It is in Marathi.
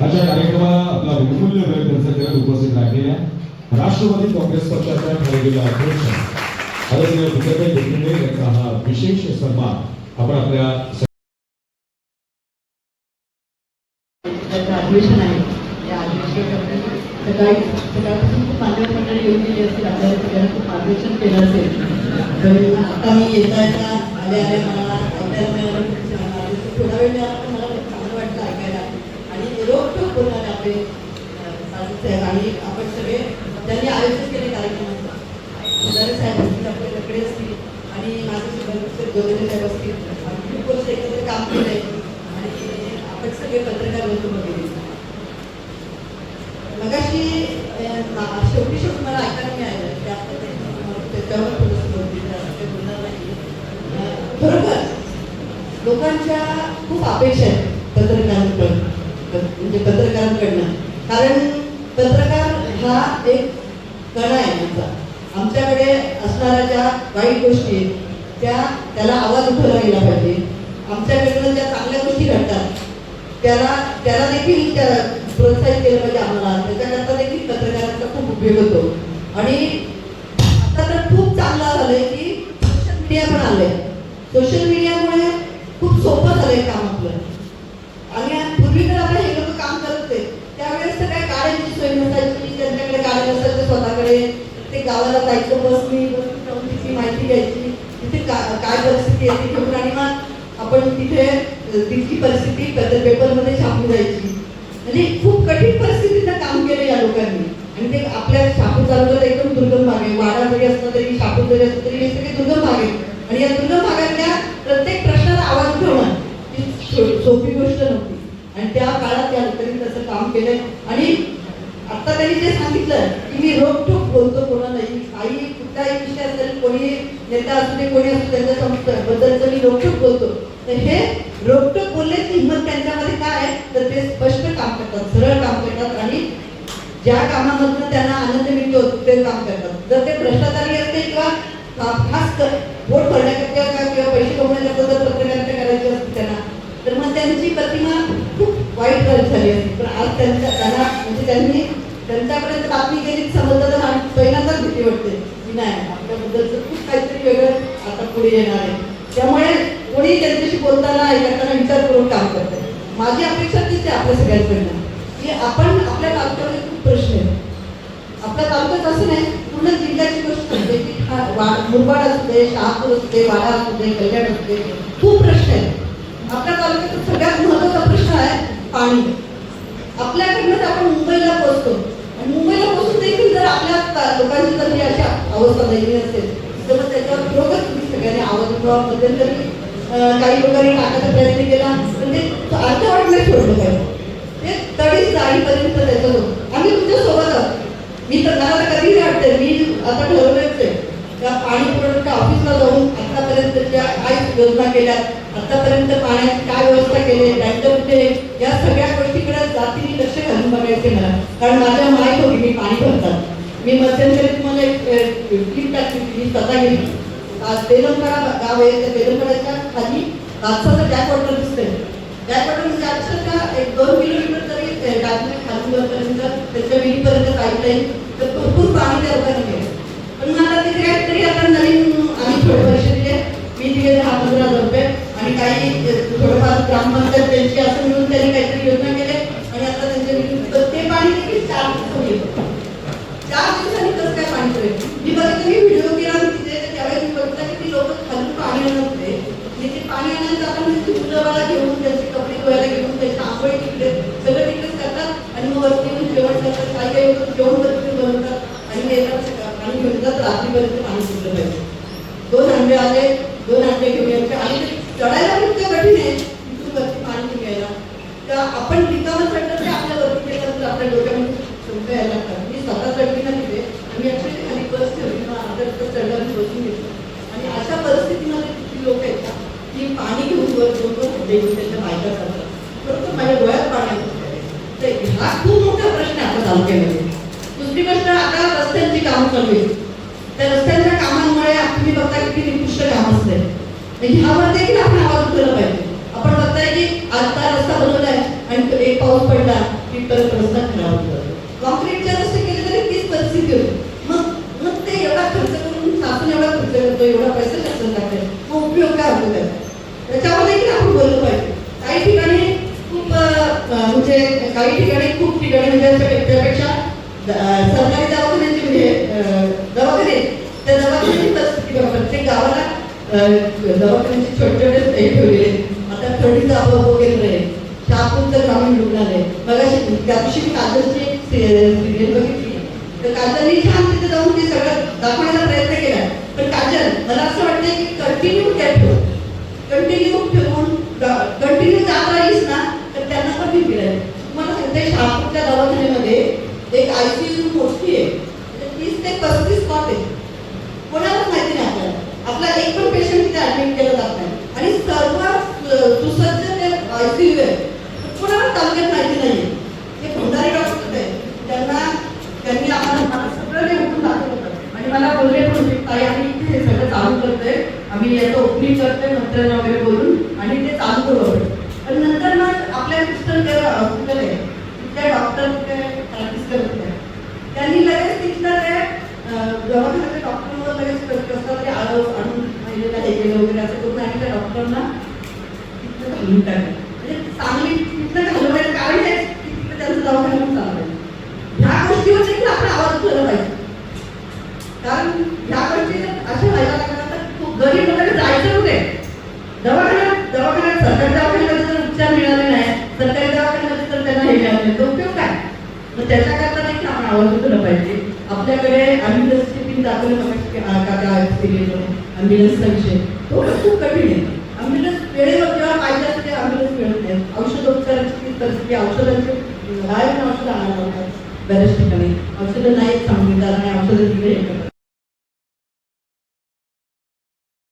आजच्या कार्यक्रमाला आपला बहुमूल्य वेळ खर्च करत उपस्थित राहिलेल्या राष्ट्रवादी काँग्रेस पक्षाच्या ठरलेल्या अध्यक्ष आदरणीय भूपेंद्र देशमुख यांचा हा विशेष सन्मान आपण आपल्या अधिवेशन आहे. सकाळी सकाळपासून खूप मान्यवर मंडळी येऊन गेली असतील. आपल्याला सगळ्यांना खूप मार्गदर्शन केलं असेल. तर आता मी येता येता आले आले मला थोडा वेळ मिळाला मला खूप चांगलं वाटलं ऐकायला आणि रोखोक बोलणारे आपले साधू साहेब आणि आपण सगळे त्यांनी आयोजित केले कार्यक्रमाचं. शेजारी साहेब असतील आपले लकडे असतील आणि माझे सुभाष जोगले साहेब असतील. खूप वर्ष एकत्र काम केलंय आणि आपण सगळे पत्रकार होतो वगैरे. मगाशी शेवटी शेवटी मला ऐकायला मिळालं की आपण त्याच्यावर थोडंसं बोलतील बोलणार नाही. खरोखर लोकांच्या खूप अपेक्षा आहेत पत्रकारांकडून. म्हणजे पत्रकारांकडनं. कारण पत्रकार हा एक कणा आहे आमचा. आमच्याकडे असणाऱ्या ज्या वाईट गोष्टी आहेत त्या त्याला आवाज उठवला गेला पाहिजे. आमच्याकडनं ज्या चांगल्या गोष्टी घडतात त्याला त्याला देखील त्या प्रोत्साहित केलं पाहिजे आम्हाला. त्याच्याकरता देखील पत्रकारांचा खूप उपयोग होतो. आणि आता तर खूप चांगलं झालंय की सोशल मीडिया पण आलंय. सोशल मीडियामुळे खूप सोपं झालंय काम आपलं. आणि जायचं बसनी मी तिथली माहिती घ्यायची. तिथे का- काय परिस्थिती आहे ती घेऊन आणि मग आपण तिथे तिथली परिस्थिती पेपर पेपरमध्ये छापून जायची. म्हणजे खूप कठीण परिस्थितीचं काम केलं या लोकांनी. आणि ते आपल्या शापूर तालुक्यात एकदम दुर्गम भाग आहे. वाडा जरी असला तरी शापूर जरी असलं तरी हे सगळे दुर्गम भाग आहे आणि या दुर्गम भागातल्या प्रत्येक प्रश्नाला आवाज ठेवणं ही सोपी गोष्ट नव्हती. आणि त्या काळात या लोकांनी तसं काम केलंय. आणि आता त्यांनी जे सांगितलं की मी रोखोक बोलतो कोणालाही काही कुठलाही विषय असेल कोणी नेता असू दे कोणी असू त्यांच्या सम- बद्दलचं मी रोखोक बोलतो. तर हे रोखोक बोलण्याची हिंमत त्यांच्यामध्ये काय आहे? तर ते स्पष्ट काम करतात सरळ काम करतात आणि ज्या कामामधनं त्यांना आनंद मिळतो ते काम करतात. जर ते भ्रष्टाचारी असते किंवा खास कर- वोट भरण्याकरता किंवा किंवा पैसे कमवण्याकरता जर पत्रकारिता करायची असते त्यांना तर मग त्यांची प्रतिमा खूप वाईट झाली असते. पण आज त्यांचा त्यांना म्हणजे त्यांनी त्यांच्यापर्यंत बातमी गेली समजलं तर आम्ही पहिल्यांदाच भीती वाटते. की नाही आपल्याबद्दलचं खूप काहीतरी वेगळं आता पुढे येणार आहे. त्यामुळे कोणी त्यांच्याशी बोलताना हे विचार करून काम करते. माझी अपेक्षा तीच आहे आपल्या सगळ्यांकडनं की आपण आपल्या तालुक्यामध्ये खूप प्रश्न आहे आपल्या तालुक्यात असं नाही पूर्ण जिल्ह्याची गोष्ट असते की हा वा- मुरबाड असू दे शहापूर असू दे वाडा असू दे कल्याण असू दे खूप प्रश्न आहेत. आपल्या तालुक्यात सगळ्यात महत्त्वाचा प्रश्न आहे पाणी. आपल्याकडनंच आपण मुंबईला पोहोचतो मुंबईला पोहोचून देखील जर आपल्या लोकांची जर ही अशा अवस्था दयनीय असेल तर त्याच्यावर खरोखर तुम्ही सगळ्यांनी आवाज उठवा. मध्यंतरी काही लोकांनी टाकायचा प्रयत्न केला. म्हणजे ते वाटलं सोडलं पाहिजे ते तडीच जाईपर्यंत त्याचं होतं. आम्ही तुमच्यासोबत आहोत. मी तर मला तर कधीही वाटते. मी आता ठरवलंच आहे. त्या पाणी पुरवठा ऑफिसला जाऊन आतापर्यंत ज्या काय योजना केल्या आतापर्यंत पाण्याची काय व्यवस्था केली टँकर कुठे या सगळ्या गोष्टीकडे जातीने लक्ष घालून बघायचे मला. कारण माझ्या माहीत होती मी पाणी भरतात. मी मध्यंतरी तुम्हाला एक क्लिप टाकली मी स्वतः गेली आज तेलंगणा गाव आहे त्या तेलंगणाच्या खाली कापसाचं बॅकवॉटर दिसतंय. बॅकवॉटर म्हणजे अक्षरशः एक दोन किलोमीटर तरी टाकले खाली वरपर्यंत त्याच्या विहिरीपर्यंत पाईपलाईन थोडंफार ग्रामपंचायत त्यांची असं मिळून त्यांनी काहीतरी योजना केले आणि आता त्यांच्या विहिरीत- ते पाणी देखील चार दिवस येतं. चार दिवसांनी कसं काय पाणी पडेल मी बघितलं मी व्हिडिओ केला तिथे त्यावेळेस मी बघितलं की ती लोक खाली पाणी आणत होते. आणि ते पाणी आणायला आपण त्यांची मुलं बाळा घेऊन त्यांचे कपडे धुवायला घेऊन त्यांची आंघोळी तिकडे सगळं तिकडेच करतात आणि मग वरती येऊन जेवण करतात काही काही लोक जेवण वरती बनवतात आणि ते येतात सकाळ- पाणी घेऊन येतात रात्रीपर्यंत पाणी सुटलं पाहिजे दोन अंडे आले दोन अंडे घेऊन यायचे आणि ते चढायला पण इतकं कठीण आहे तिथून वरती पाणी घेऊन यायला तर आपण रिकामं चढलं ते आपल्या वरती केलं आपल्या डोक्यामध्ये शंका यायला लागतात. मी स्वतः चढली ना तिथे. आणि ऍक्च्युली खाली बस ठेवली मग अर्धा तिथं चढलं आणि बसून घेतलं. आणि अशा परिस्थितीमध्ये किती लोक आहेत ना की पाणी घेऊन वर दोन दोन हंडे त्यांच्या बायका करतात. परंतु माझ्या डोळ्यात पाणी आलं. तर हा खूप मोठा प्रश्न आहे आपल्या तालुक्यामध्ये. दुसरी गोष्ट आता रस्त्यांची कामं चालू आहेत. त्या रस्त्यांच्या कामांमुळे तुम्ही बघता किती निकृष्ट काम असते म्हणजे ह्यावर देखील आपण आवाज उठवला पाहिजे. आपण बघताय की आता रस्ता बनवलाय आणि तो एक पाऊस पडला की परत रस्ता खराब होतो कॉन्क्रीटच्या रस्ते केले तरी तीच परिस्थिती होती. मग मग ते एवढा खर्च करून शासन एवढा खर्च करतो एवढा पैसा शासन लागतो मग उपयोग काय होतो त्याचा? त्याच्यामध्ये की आपण बोललो पाहिजे. काही ठिकाणी खूप म्हणजे काही ठिकाणी खूप ठिकाणी म्हणजे त्यापेक्षा सरकारी दवाखान्याचे म्हणजे दवाखाने त्या दवाखान्याची परिस्थिती प्रत्येक गावाला दवाखान्याचे छोटे छोटे हे ठेवलेले आता थंडीचा अभाव वगैरे आहे ग्रामीण रुग्णालय मगाशी त्या दिवशी मी काजलची सिरियल बघितली. तर काजलने छान तिथे जाऊन ते सगळं दाखवण्याचा प्रयत्न केला. पण काजल मला असं वाटतं की कंटिन्यू त्या ठेव. कंटिन्यू ठेवून कंटिन्यू जात राहिलीस ना तर त्यांना पण मी राहील. तुम्हाला सांगते शहापूरच्या दवाखान्यामध्ये एक आयसीयू मोठी आहे. म्हणजे तीस ते पस्तीस कॉट आहे. कोणालाच माहिती नाही आपल्याला. आपला एक पण पेशंट तिथे ऍडमिट केला जात नाही. आणि सर्व सुसज्ज ते आयसीयू आहे. पण तालुक्यात माहिती नाही ते भंडारी डॉक्टर होते त्यांना त्यांनी आम्हाला मला सगळं ते उठून दाखवलं. होतं आणि मला बोलले पण होते ताई आम्ही इथे हे सगळं चालू करतोय. आम्ही याचं ओपनिंग करतोय मंत्र्यांना वगैरे बोलून आणि ते चालू करू आपण पण नंतर मग आपल्या सिस्टर जे हॉस्पिटल आहे त्या डॉक्टर ते प्रॅक्टिस करत होत्या त्यांनी लगेच तिथलं ते अं, दवाखान्याच्या डॉक्टरवर लगेच कसं कसं ते आळं आणून महिलेला हे केलं वगैरे असं करून आणि त्या डॉक्टरना तिथलं घालून टाकलं म्हणजे चांगली तिथलं घालवण्याचं कारण हेच की तिथलं त्यांचं दवाखाना पण चालू आहे ह्या गोष्टीवर देखील आपण आवाज उठवला पाहिजे कारण ह्या गोष्टी जर अशा व्हायला लागल्या तर खूप गरीब लोकांना जायचं कुठे दवाखान्यात दवाखान्यात सरकारी दवाखान्यामध्ये जर उपचार मिळाले नाही सरकारी दवाखान्यामध्ये तर त्यांना हे मिळालं नाही तर उपयोग काय मग त्याच्याकरता देखील आपण आवाज उठवला पाहिजे आपल्याकडे ॲम्ब्युलन्सची पिन दाखवलं काका ॲम्ब्युलन्सचा विषय. तो खूप कठीण आहे. ॲम्ब्युलन्स वेळेवर जेव्हा पाहिजे असते ते ॲम्ब्युलन्स मिळत नाही. औषधोपचाराची परिस्थिती औषधांचे बाहेरून औषधं आणायला लागतात. बऱ्याच ठिकाणी. औषधं नाहीत सांगितलं आणि औषधं दिले.